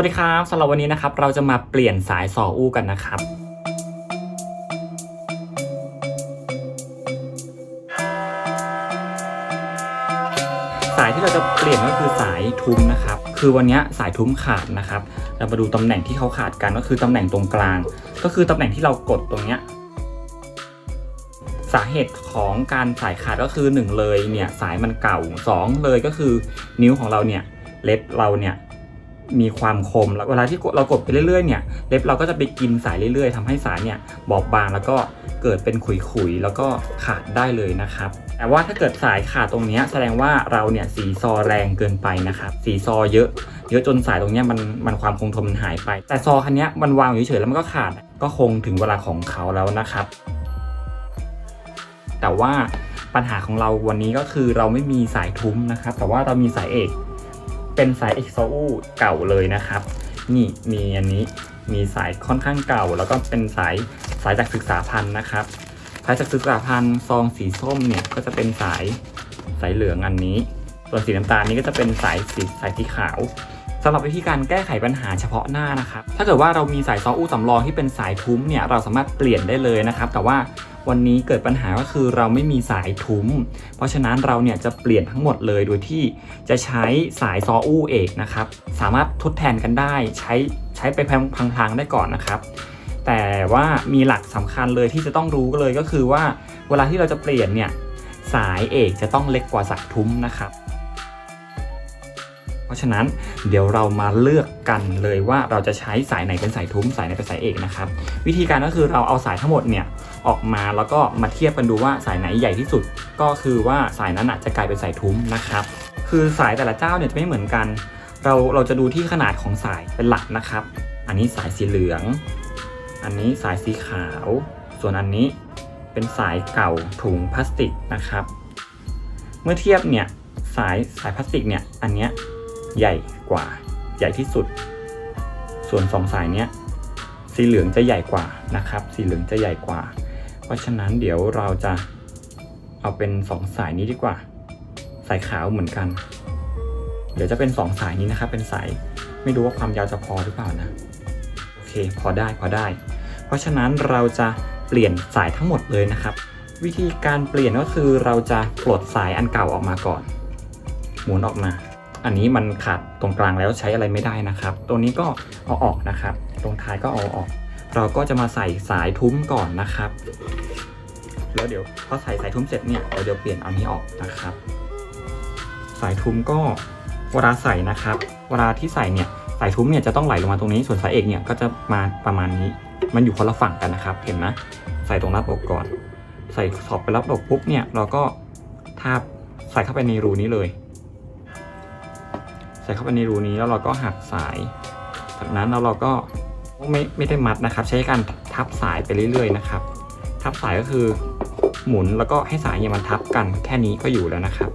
วัสดีครับสำหรับวันนี้นะครับ เราจะมาเปลี่ยนสายซออู้กันนะครับสายที่เราจะเปลี่ยนก็คือสายทุ้มนะครับ คือวันนี้สายทุ้มขาดนะครับ เรามาดูตำแหน่งที่เขาขาดกันก็คือตำแหน่งตรงกลาง ก็คือตำแหน่งที่เรากดตรงเนี้ย สาเหตุของการสายขาดก็คือ 1 เลยเนี่ยสายมันเก่า 2 เลยก็คือนิ้วของเราเนี่ยเล็บเราเนี่ย มีความคมแล้วเวลาที่เรากดไปเรื่อยๆเนี่ยเล็บเราก็จะไปกินสายเรื่อยๆทำให้สายเนี่ยบอบบางแล้วก็เกิดเป็นขุยๆแล้วก็ขาดได้เลยนะครับแต่ว่าถ้าเกิดสายขาดตรงนี้แสดงว่าเราเนี่ยสีซอแรงเกินไปนะครับสีซอเยอะ เยอะจนสายตรงนี้มันมันความคงทนมันหายไป แต่ซอคันนี้มันวางอยู่เฉยๆแล้วมันก็ขาดก็คงถึงเวลาของเขาแล้วนะครับ แต่ว่าปัญหาของเราวันนี้ก็คือเราไม่มีสายทุ้มนะครับ แต่ว่าเรามีสายเอก เป็นสายเอ็กโซอูเก่าเลยนะครับ นี่มีอันนี้มีสายค่อนข้างเก่า แล้วก็เป็นสายสายจากศึกษาพันธุ์นะครับ สายจากศึกษาพันธุ์ซองสีส้มเนี่ยก็จะเป็นสายสายเหลืองอันนี้ ส่วนสีน้ำตาลนี้ก็จะเป็นสายสีสายสีขาว สำหรับวิธีการแก้ไขปัญหาเฉพาะหน้านะครับ ถ้าเกิดว่าเรามีสายซออู้สำรองที่เป็นสายทุ้มเนี่ยเราสามารถเปลี่ยนได้เลยนะครับ แต่ว่าวันนี้เกิดปัญหาก็คือเราไม่มีสายทุ้ม เพราะฉะนั้นเราเนี่ยจะเปลี่ยนทั้งหมดเลยโดยที่จะใช้สายซออู้เอกนะครับ สามารถทดแทนกันได้ใช้ใช้ไปพลางๆได้ก่อนนะครับ แต่ว่ามีหลักสำคัญเลยที่จะต้องรู้ก็เลยก็คือว่าเวลาที่เราจะเปลี่ยนเนี่ยสายเอกจะต้องเล็กกว่าสายทุ้มนะครับ เพราะฉะนั้นเดี๋ยวเรามาเลือกกันเลยว่าเราจะใช้สายไหนเป็นสายทุ้มสายไหนเป็นสายเอกนะครับ วิธีการก็คือเราเอาสายทั้งหมดเนี่ยออกมาแล้วก็มาเทียบกันดูว่าสายไหนใหญ่ที่สุด ก็คือว่าสายนั้นจจะกลายเป็นสายทุ้มนะครับ คือสายแต่ละเจ้าเนี่ยจะไม่เหมือนกัน เราเราจะดูที่ขนาดของสายเป็นหลักนะครับ อันนี้สายสีเหลือง อันนี้สายสีขาว ส่วนอันนี้เป็นสายเก่าถุงพลาสติกนะครับ เมื่อเทียบเนี่ยสายสายพลาสติกเนี่ยอันเนี้ย ใหญ่กว่า ใหญ่ที่สุด ส่วนสองสายเนี้ยสีเหลืองจะใหญ่กว่านะครับ สีเหลืองจะใหญ่กว่า เพราะฉะนั้นเดี๋ยวเราจะเอาเป็นสองสายนี้ดีกว่า สายขาวเหมือนกัน เดี๋ยวจะเป็นสองสายนี้นะครับ เป็นสายไม่รู้ว่าความยาวจะพอหรือเปล่านะโอเคพอได้พอได้ เพราะฉะนั้นเราจะเปลี่ยนสายทั้งหมดเลยนะครับ วิธีการเปลี่ยนก็คือเราจะปลดสายอันเก่าออกมาก่อน หมุนออกมา อันนี้มันขาดตรงกลางแล้วใช้อะไรไม่ได้นะครับ ตัวนี้ก็เอาออกนะครับ ตรงท้ายก็เอาออก เราก็จะมาใส่สายทุ้มก่อนนะครับ แล้วเดี๋ยวพอใส่สายทุ้มเสร็จเนี่ยเราเดี๋ยวเปลี่ยนเอานี้ออกนะครับ สายทุ้มก็เวลาใส่นะครับ เวลาที่ใส่เนี่ยสายทุ้มเนี่ยจะต้องไหลลงมาตรงนี้ ส่วนสายเอกเนี่ยก็จะมาประมาณนี้ มันอยู่คนละฝั่งกันนะครับ เห็นไหมใส่ตรงรับอกก่อน ใส่สอบไปรับอกปุ๊บเนี่ยเราก็ทาบใส่เข้าไปในรูนี้เลย ส่เข้าไปในรูนี้แล้วเราก็หักสาย จากนั้นแล้วเราก็ไม่ไม่ได้มัดนะครับ ใช้การทับสายไปเรื่อยๆนะครับ ทับสายก็คือหมุนแล้วก็ให้สายเนี่ยมันทับกันแค่นี้ก็อยู่แล้วนะครับ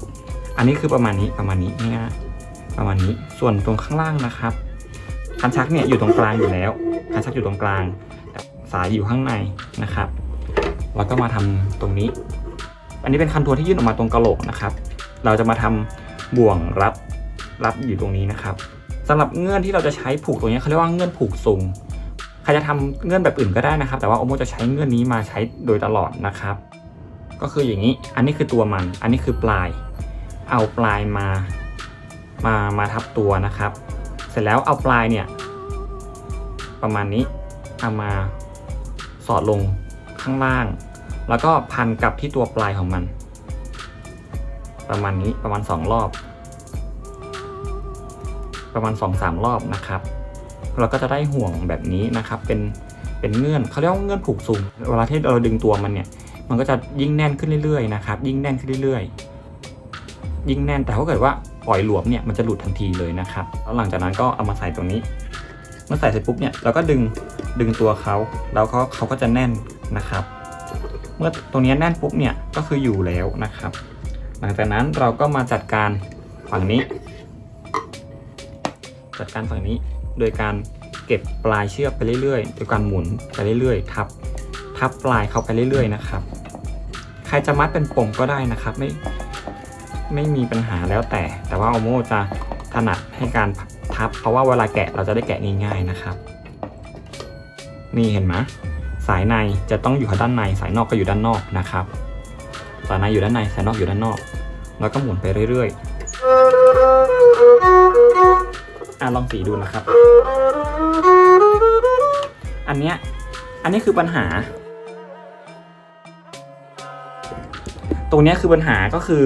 อันนี้คือประมาณนี้ประมาณนี้ง่ายๆประมาณนี้ส่วนตรงข้างล่างนะครับคันชักเนี่ยอยู่ตรงกลางอยู่แล้วคันชักอยู่ตรงกลาง สายอยู่ข้างในนะครับแล้วก็มาทำตรงนี้ อันนี้เป็นคันทัวที่ยื่นออกมาตรงกระโหลกนะครับ เราจะมาทำบ่วงรับ รับอยู่ตรงนี้นะครับสำหรับเงื่อนที่เราจะใช้ผูกตรงนี้เขาเรียกว่าเงื่อนผูกซุงใครจะทำเงื่อนแบบอื่นก็ได้นะครับ แต่ว่าโอโมจะใช้เงื่อนนี้มาใช้โดยตลอดนะครับ ก็คืออย่างนี้ อันนี้คือตัวมัน อันนี้คือปลาย เอาปลายมา มามาทับตัวนะครับ เสร็จแล้วเอาปลายเนี่ย ประมาณนี้เอามาสอดลงข้างล่าง แล้วก็พันกับที่ตัวปลายของมัน ประมาณนี้ประมาณสองรอบ ประมาณสองสามรอบนะครับ เราก็จะได้ห่วงแบบนี้นะครับ เป็นเป็นเงื่อนเขาเรียกว่าเงื่อนผูกซุงเวลาที่เราดึงตัวมันเนี่ย มันก็จะยิ่งแน่นขึ้นเรื่อยๆนะครับ ยิ่งแน่นขึ้นเรื่อยๆ ยิ่งแน่นแต่ถ้าเกิดว่าปล่อยหลวมเนี่ยมันจะหลุดทันทีเลยนะครับแล้วหลังจากนั้นก็เอามาใส่ตรงนี้เมื่อใส่เสร็จปุ๊บเนี่ยเราก็ดึงดึงตัวเขาแล้วก็เขาก็จะแน่นนะครับ เมื่อตรงนี้แน่นปุ๊บเนี่ยก็คืออยู่แล้วนะครับ หลังจากนั้นเราก็มาจัดการฝั่งนี้ จัดการฝั่งนี้ โดยการเก็บปลายเชือกไปเรื่อยๆ โดยการหมุนไปเรื่อยๆ ทับ ทับปลายเขาไปเรื่อยๆ นะครับ ใครจะมัดเป็นปมก็ได้นะครับ ไม่ ไม่มีปัญหาแล้วแต่ แต่ว่าโอโมจะถนัดให้การทับ เพราะว่าเวลาแกะเราจะได้แกะง่ายๆ นะครับ นี่เห็นไหมสายในจะต้องอยู่ข้างด้านใน สายนอกก็อยู่ด้านนอกนะครับ สายในอยู่ด้านใน สายนอกอยู่ด้านนอก แล้วก็หมุนไปเรื่อยๆ อะลองสีดูนะครับ อันเนี้ย อันนี้คือปัญหา ตรงเนี้ยคือปัญหาก็คือ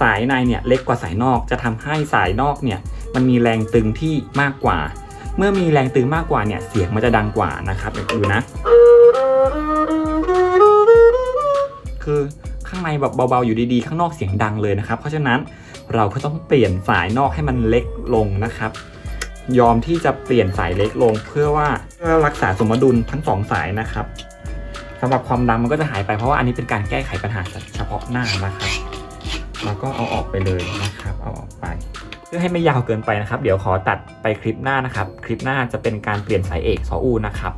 สายในเนี่ยเล็กกว่าสายนอก จะทำให้สายนอกเนี่ยมันมีแรงตึงที่มากกว่า เมื่อมีแรงตึงมากกว่าเนี่ยเสียงมันจะดังกว่านะครับดูนะ คือข้างในแบบเบาๆอยู่ดีๆ ข้างนอกเสียงดังเลยนะครับ เพราะฉะนั้นเราก็ต้องเปลี่ยนสายนอกให้มันเล็กลงนะครับ ยอมที่จะเปลี่ยนสายเล็กลง เพื่อว่าเพื่อรักษาสมดุลทั้งสองสายนะครับสำหรับความดังมันก็จะหายไปเพราะว่าอันนี้เป็นการแก้ไขปัญหาเฉพาะหน้านะครับแล้วก็เอาออกไปเลยนะครับ เอาออกไป เพื่อให้ไม่ยาวเกินไปนะครับ เดี๋ยวขอตัดไปคลิปหน้านะครับ คลิปหน้าจะเป็นการเปลี่ยนสายเอกซออูนะครับ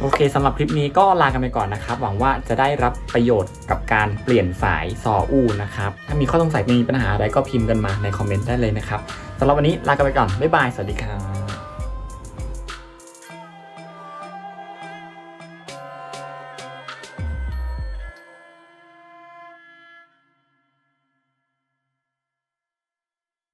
โอเคสำหรับคลิปนี้ก็ลากันไปก่อนนะครับ หวังว่าจะได้รับประโยชน์กับการเปลี่ยนสายซออูนะครับ ถ้ามีข้อสงสัยมีปัญหาอะไรก็พิมพ์กันมาในคอมเมนต์ได้เลยนะครับ สำหรับวันนี้ลากันไปก่อน บ๊ายบาย สวัสดีครับ